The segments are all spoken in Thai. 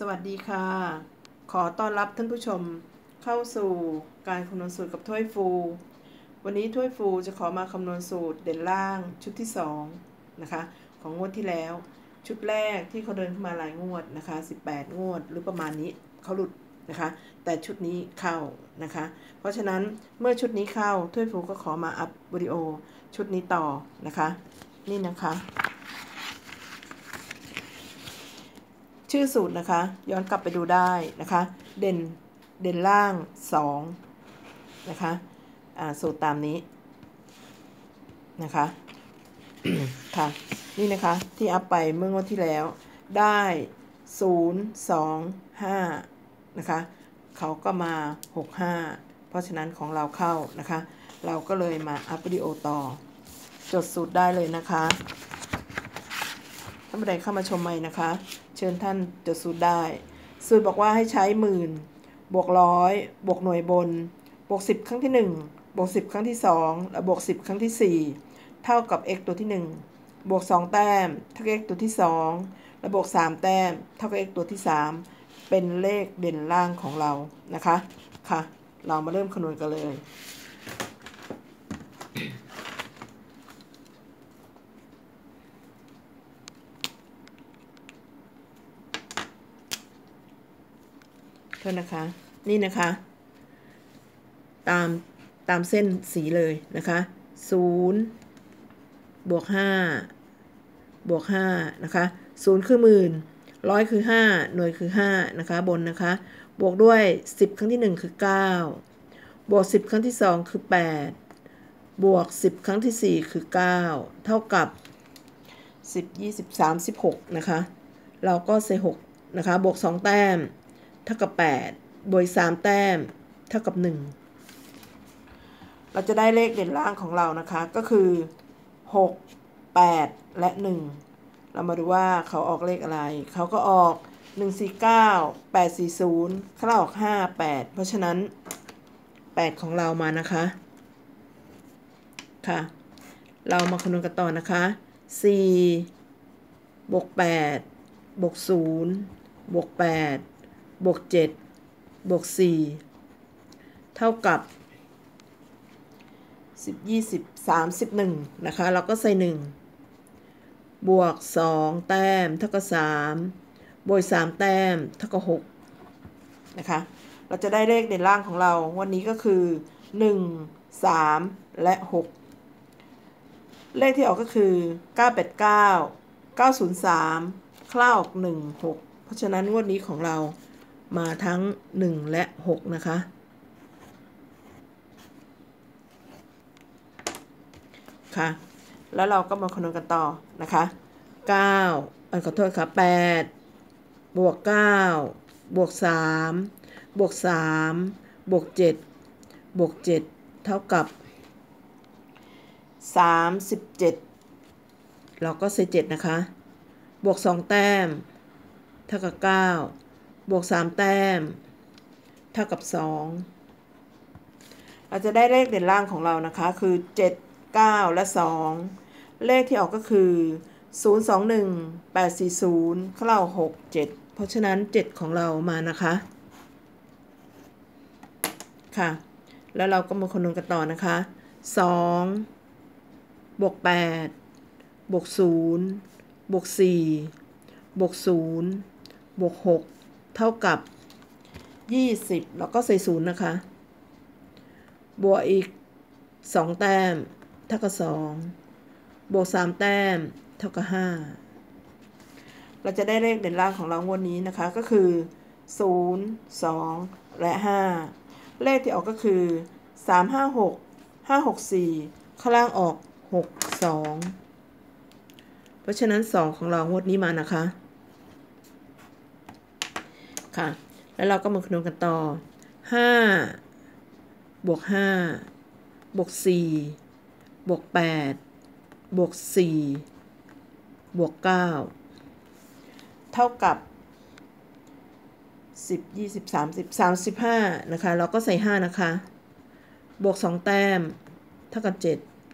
สวัสดีค่ะ ขอต้อนรับท่านผู้ชมเข้าสู่การคำนวณสูตรกับถ้วยฟู วันนี้ถ้วยฟูจะขอมาคำนวณสูตรเด่นล่างชุดที่2นะคะของงวดที่แล้ว ชุดแรกที่เขาเดินขึ้นมาหลายงวดนะคะ18 งวด หรือประมาณนี้เขาหลุดนะคะ แต่ชุดนี้เข้านะคะ เพราะฉะนั้นเมื่อชุดนี้เข้าถ้วยฟูก็ขอมาอัพวิดีโอชุดนี้ต่อนะคะ นี่นะคะ ชื่อสูตรนะคะ ย้อนกลับไปดูได้นะคะ เด่นเด่นล่าง2นะคะสูตรตามนี้นะคะ ค่ะ นี่นะคะที่อัพไปเมื่องวดที่แล้ว ได้0 2 5นะคะเขาก็มา65เพราะฉะนั้นของเราเข้านะคะ เราก็เลยมาอัพวิดีโอต่อ จดสูตรได้เลยนะคะานผู้ใดเข้ามาชมใหม่นะคะ เชิญท่านจดสูตรได้ สูตรบอกว่าให้ใช้หมื่นบวกร้อยบวกหน่วยบน บวก 10 ครั้งที่ 1 บวก 10 ครั้งที่ 2 และบวก 10 ครั้งที่ 4 เท่ากับ x ตัวที่ 1 บวก 2 แต้ม เท่ากับ x ตัวที่ 2 และบวก 3 แต้ม เท่ากับ x ตัวที่ 3 เป็นเลขเด่นล่างของเรานะคะค่ะ เรามาเริ่มคำนวณกันเลย ทษนะคะ นี่นะคะ ตามตามเส้นสีเลยนะคะ0บวก5บวก5นะคะ0คือหมื่นร้อยคือ5หน่วยคือ5นะคะบนนะคะ บวกด้วย10ครั้งที่1คือ9บวก10ครั้งที่2คือ8บวก10ครั้งที่4คือ9เท่ากับ10 20 36นะคะ เราก็ใส่6นะคะ บวก2แต้ม เท่ากับ 8 บวก3แต้ม เท่ากับ 1 เราจะได้เลขเด่นล่างของเรานะคะ ก็คือ 6 8 และ 1 เรามาดูว่าเขาออกเลขอะไร เขาก็ออก 149 840เขาออก 58 เพราะฉะนั้น 8 ของเรามานะคะ ค่ะ เรามาคำนวณกันต่อนะคะ 4 บวก 8 บวก 0 บวก 8 บวก7บวก4เท่ากับ 10 20 31 นะคะ เราก็ใส่ 1 บวก 2 แต้ม เท่ากับ 3 บวก 3 แต้ม เท่ากับ 6 นะคะ เราจะได้เลขเด่นล่างของเรา วันนี้ก็คือ 1 3 และ 6 เลขที่ออกก็คือ 989 903 คล้าออก1 6 เพราะฉะนั้นงวดนี้ของเรา มาทั้ง 1 และ 6 นะคะ ค่ะ แล้วเราก็มาคำนวณกันต่อนะคะ9อันขอโทษค่ะ8บวก 9 บวก 3 บวก 3 บวก 7 บวก 7 เท่ากับ 37 เราก็ใส่7นะคะ บวก 2 แต้ม เท่ากับ 9 บวก 3 แต้ม เท่ากับ 2 เราจะได้เลขเด่นล่างของเรานะคะ คือ 7 9 และ 2 เลขที่ออกก็คือ 0 2 1 8 4 0 เข้า 6 7 เพราะฉะนั้น 7 ของเรามานะคะ ค่ะ แล้วเราก็มาคำนวณกันต่อนะคะ 2 บวก 8 บวก 0 บวก 4 บวก 0 บวก 6 เท่ากับ 20 แล้วก็ใส่ศูนย์นะคะ บวกอีก 2 แต้ม เท่ากับ 2 บวก 3 แต้ม เท่ากับ 5 เราจะได้เลขเด่นล่างของเราวันนี้นะคะก็คือ 0 2 และ 5 เลขที่ออกก็คือ 3 5 6 5 6 4 ข้างล่างออก 6 2 เพราะฉะนั้น 2 ของเรางวดนี้มานะคะ ค่ะ แล้วเราก็มาคำนวณกันต่อ 5 บวก 5 บวก 4 บวก 8 บวก 4 บวก 9 เท่ากับ 10 20 30 35 นะคะ เราก็ใส่ 5 นะคะ บวก 2 แต้ม เท่ากับ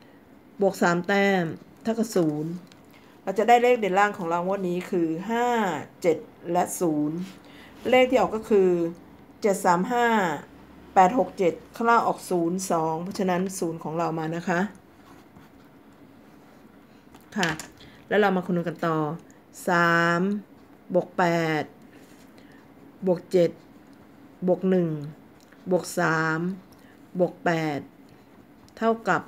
7 บวก 3 แต้ม เท่ากับ 0เราจะได้เลขเด่นล่างของเราวันนี้คือ 5 7 และ 0 เลขที่ออกก็คือ 735 867 ข้างล่างออก 02 เพราะฉะนั้น 0 ของเรามานะคะ ค่ะ แล้วเรามาคำนวณกันต่อ 3 บวก 8 บวก 7 บวก 1 บวก 3 บวก 8 เท่ากับ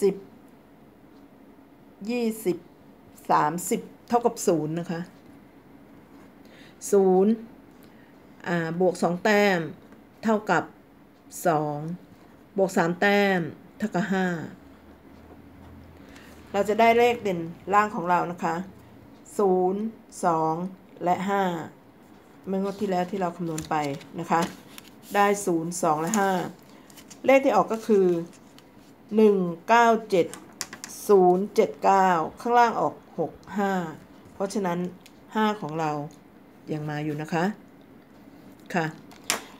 สิบยี่ สามสิบเท่ากับศูนย์นะคะศูนย์บวกสองแต้ม เท่ากับสองบวกสามแต้ม เท่ากับห้าเราจะได้เลขเด่นล่างของเรานะคะศูนย์สองและห้าเมื่องวดที่แล้วที่เราคำนวณไปนะคะ ได้ศูนย์สองและห้าเลขที่ออกก็คือหนึ่งเก้าเจ็ด ศูนย์เจ็ดเก้าข้างล่างออกหกห้าเพราะฉะนั้นห้าของเรายังมาอยู่นะคะ ค่ะ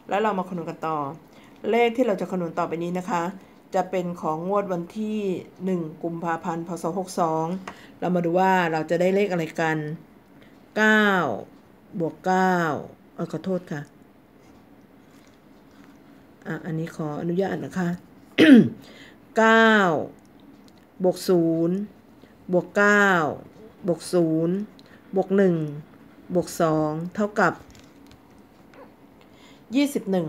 แล้วเรามาคำนวณกันต่อ เลขที่เราจะคำนวณต่อไปนี้นะคะ จะเป็นของงวดวันที่ 1 กุมภาพันธ์ พศ 62 เรามาดูว่าเราจะได้เลขอะไรกัน 9 บวก 9เออขอโทษค่ะ อะ อันนี้ขออนุญาตนะคะเก้า บวกศูนย์บวกเก้าบวกศูนย์บวกหนึ่งบวกสองเท่ากับยี่สิบหนึ่ง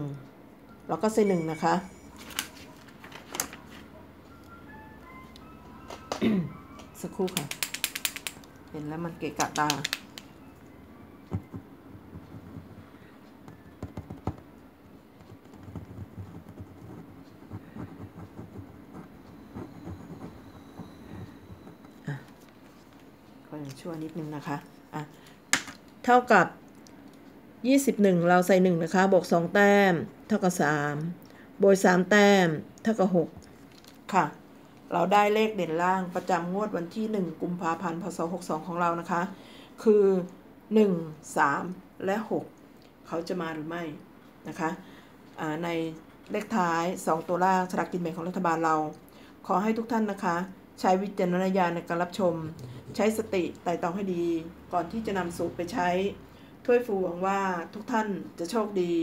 แล้วก็เส่หนึ่งนะคะ สักครู่ค่ะ เห็นแล้วมันเกะกะตา ก็ยังชั่วนิดนึงนะคะอะเท่ากับ 21 เราใส่ 1 นะคะ บวก 2 แต้ม เท่ากับ 3 บวก 3 แต้ม เท่ากับ 6 ค่ะ เราได้เลขเด่นล่างประจำงวดวันที่ 1 กุมภาพันธ์ พศ 62 ของเรานะคะ คือ 1 3 และ 6 เขาจะมาหรือไม่นะคะในเลขท้าย 2 ตัวล่างสลากกินแบ่งของรัฐบาลเรา ขอให้ทุกท่านนะคะ ใช้วิจารณญาณในการรับชม ใช้สติไต่ตองให้ดี ก่อนที่จะนำสูตรไปใช้ถ้วยฟูหวังว่าทุกท่านจะโชคดี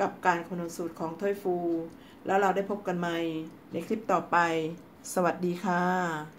กับการคำนวณสูตรของถ้วยฟู แล้วเราได้พบกันใหม่ในคลิปต่อไป สวัสดีค่ะ